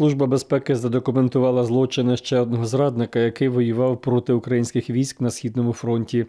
Служба безпеки задокументувала злочини ще одного зрадника, який воював проти українських військ на східному фронті.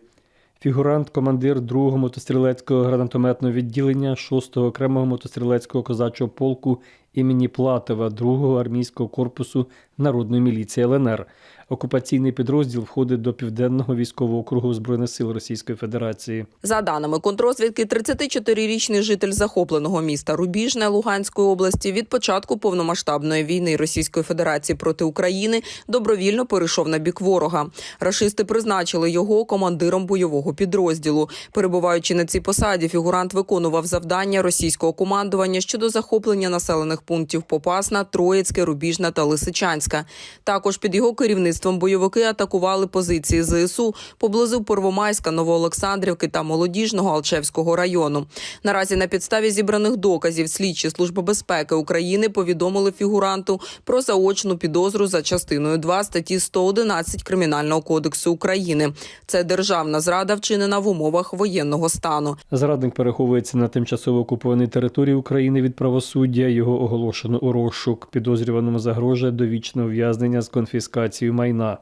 Фігурант, командир 2-го мотострілецького гранатометного відділення 6-го окремого мотострілецького козачого полку імені Платова 2-го армійського корпусу Народної міліції ЛНР. Окупаційний підрозділ входить до південного військового округу збройних сил Російської Федерації. За даними контрозвідки, 34-річний житель захопленого міста Рубіжне Луганської області від початку повномасштабної війни Російської Федерації проти України добровільно перейшов на бік ворога. Рашисти призначили його командиром бойового підрозділу. Перебуваючи на цій посаді, фігурант виконував завдання російського командування щодо захоплення населених пунктів Попасна, Троїцьке, Рубіжна та Лисичанська. Також під його керівництвом бойовики атакували позиції ЗСУ поблизу Первомайська, Новоолександрівки та Молодіжного Алчевського району. Наразі на підставі зібраних доказів слідчі служби безпеки України повідомили фігуранту про заочну підозру за частиною 2 статті 111 Кримінального кодексу України. Це державна зрада вчинена в умовах воєнного стану. Зрадник переховується на тимчасово окупованій території України від правосуддя. Його оголошено у розшук. Підозрюваному загрожує довічне ув'язнення з конфіскацією майна.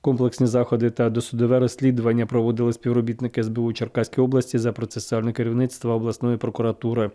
Комплексні заходи та досудове розслідування проводили співробітники СБУ Черкаської області за процесуальне керівництво обласної прокуратури.